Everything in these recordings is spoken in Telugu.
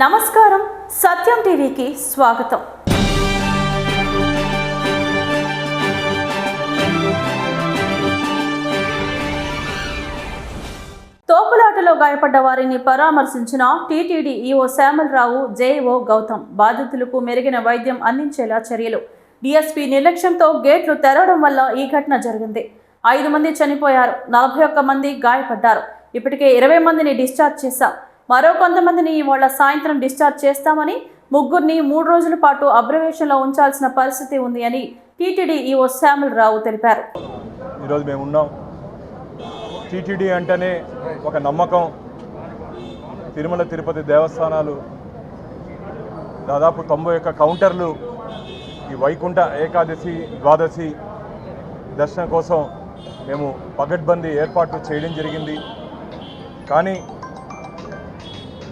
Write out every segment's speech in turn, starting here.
నమస్కారం. సత్యం టీవీకి స్వాగతం. తోపులాటలో గాయపడ్డ వారిని పరామర్శించిన TTD EO Shyamala Rao JEO Gautam బాధితులకు మెరుగైన వైద్యం అందించేలా చర్యలు. డీఎస్పీ నిర్లక్ష్యంతో గేట్లు తెరవడం వల్ల ఈ ఘటన జరిగింది. ఐదు మంది చనిపోయారు నలభై ఒక్క మంది గాయపడ్డారు. ఇప్పటికే ఇరవై మందిని డిశ్చార్జ్ చేశాం మరో కొంతమందిని ఇవాళ సాయంత్రం డిశ్చార్జ్ చేస్తామని ముగ్గురిని మూడు రోజుల పాటు అబ్రవేషన్లో ఉంచాల్సిన పరిస్థితి ఉంది అని టీటీడీ ఈఓ శ్యామలరావు తెలిపారు. ఈరోజు మేము ఉన్నాం. టీటీడీ అంటేనే ఒక నమ్మకం. తిరుమల తిరుపతి దేవస్థానాలు దాదాపు తొంభై యొక్క కౌంటర్లు ఈ వైకుంఠ ఏకాదశి ద్వాదశి దర్శనం కోసం మేము పగడ్బందీ ఏర్పాటు చేయడం జరిగింది. కానీ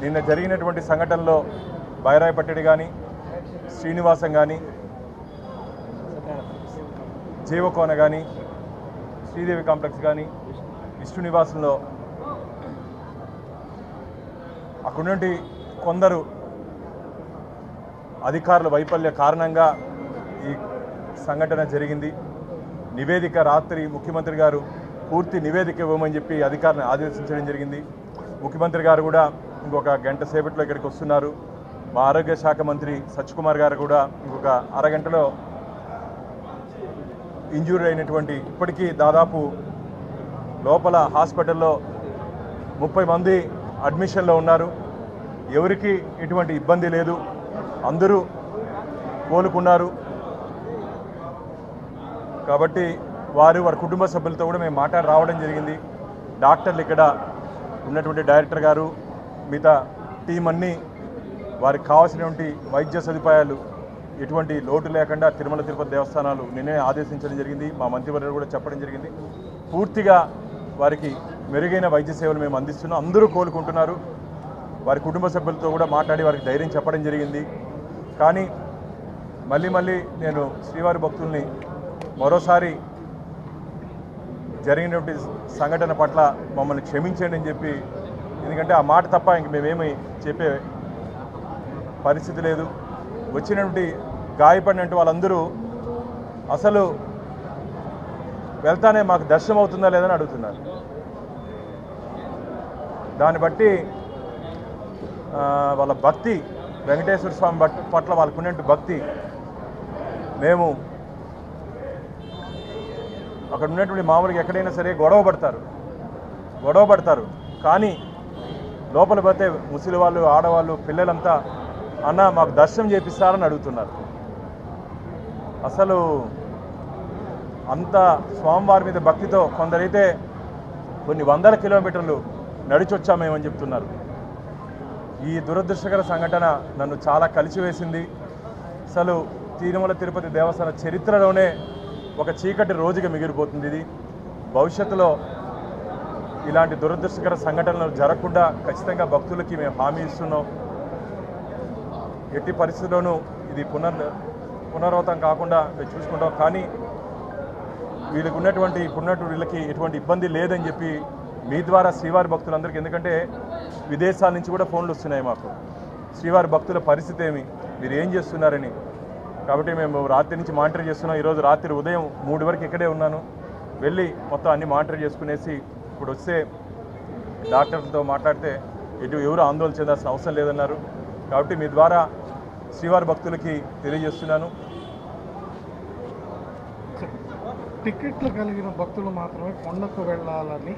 నిన్న జరిగినటువంటి సంఘటనలో బైరాయపట్టడి కానీ శ్రీనివాసం కానీ జీవకోన కానీ శ్రీదేవి కాంప్లెక్స్ కానీ విష్ణు నివాసంలో అక్కడున్నటువంటి కొందరు అధికారుల వైఫల్య కారణంగా ఈ సంఘటన జరిగింది. నివేదిక రాత్రి ముఖ్యమంత్రి గారు పూర్తి నివేదిక ఇవ్వమని చెప్పి అధికారులను ఆదేశించడం జరిగింది. ముఖ్యమంత్రి గారు కూడా ఇంకొక గంట సేపట్లో ఇక్కడికి వస్తున్నారు. మా ఆరోగ్య శాఖ మంత్రి సత్యకుమార్ గారు కూడా ఇంకొక అరగంటలో ఇంజూరీ అయినటువంటి ఇప్పటికీ దాదాపు లోపల హాస్పిటల్లో ముప్పై మంది అడ్మిషన్లో ఉన్నారు. ఎవరికి ఎటువంటి ఇబ్బంది లేదు. అందరూ కోలుకున్నారు. కాబట్టి వారు వారి కుటుంబ సభ్యులతో కూడా మేము మాట్లాడి రావడం జరిగింది. డాక్టర్లు ఇక్కడ ఉన్నటువంటి డైరెక్టర్ గారు మిగతా టీం అన్నీ వారికి కావాల్సినటువంటి వైద్య సదుపాయాలు ఎటువంటి లోటు లేకుండా తిరుమల తిరుపతి దేవస్థానాలు నిన్నే ఆదేశించడం జరిగింది మా మంత్రివర్యులు కూడా చెప్పడం జరిగింది. పూర్తిగా వారికి మెరుగైన వైద్య సేవలు మేము అందిస్తున్నాం. అందరూ కోలుకుంటున్నారు. వారి కుటుంబ సభ్యులతో కూడా మాట్లాడి వారికి ధైర్యం చెప్పడం జరిగింది. కానీ మళ్ళీ మళ్ళీ నేను శ్రీవారి భక్తుల్ని మరోసారి జరిగినటువంటి సంఘటన పట్ల మమ్మల్ని క్షమించండి అని చెప్పి ఎందుకంటే ఆ మాట తప్ప ఇంక మేమేమి చెప్పే పరిస్థితి లేదు. వచ్చినటువంటి గాయపడినట్టు వాళ్ళందరూ అసలు వెళ్తానే మాకు దర్శనం అవుతుందా లేదని అడుగుతున్నారు. దాన్ని బట్టి వాళ్ళ భక్తి వెంకటేశ్వర స్వామి పట్ల వాళ్ళకు భక్తి మేము అక్కడ ఉన్నటువంటి మామూలుగా ఎక్కడైనా సరే గొడవ పడతారు. గొడవ పడతారు. కానీ లోపల పోతే ముసలి వాళ్ళు ఆడవాళ్ళు పిల్లలంతా అన్న మాకు దర్శనం చేపిస్తారని అడుగుతున్నారు. అసలు అంత స్వామివారి మీద భక్తితో కొందరైతే కొన్ని వందల కిలోమీటర్లు నడిచొచ్చామేమని చెప్తున్నారు. ఈ దురదృష్టకర సంఘటన నన్ను చాలా కలిసివేసింది. అసలు తిరుమల తిరుపతి దేవస్థాన చరిత్రలోనే ఒక చీకటి రోజుగా మిగిలిపోతుంది ఇది. భవిష్యత్తులో ఇలాంటి దురదృష్టకర సంఘటనలు జరగకుండా ఖచ్చితంగా భక్తులకి మేము హామీ ఇస్తున్నాం. ఎట్టి పరిస్థితుల్లోనూ ఇది పునర్ పునరావృతం కాకుండా మేము చూసుకుంటాం. కానీ వీళ్ళకి ఉన్నటువంటి ఇప్పుడున్నట్టు వీళ్ళకి ఎటువంటి ఇబ్బంది లేదని చెప్పి మీ ద్వారా శ్రీవారి భక్తులందరికీ ఎందుకంటే విదేశాల నుంచి కూడా ఫోన్లు వస్తున్నాయి మాకు. శ్రీవారి భక్తుల పరిస్థితి ఏమి? మీరు ఏం చేస్తున్నారని. కాబట్టి మేము రాత్రి నుంచి మానిటర్ చేస్తున్నాం. ఈరోజు రాత్రి ఉదయం మూడు వరకు ఇక్కడే ఉన్నాను. వెళ్ళి మొత్తం అన్ని మానిటర్ చేసుకునేసి ఇప్పుడు వస్తే డాక్టర్లతో మాట్లాడితే ఎటు ఎవరు ఆందోళన చెందాల్సిన అవసరం లేదన్నారు. కాబట్టి మీ ద్వారా శ్రీవారి భక్తులకి తెలియజేస్తున్నాను. టికెట్లు కలిగిన భక్తులు మాత్రమే కొండకు వెళ్ళాలని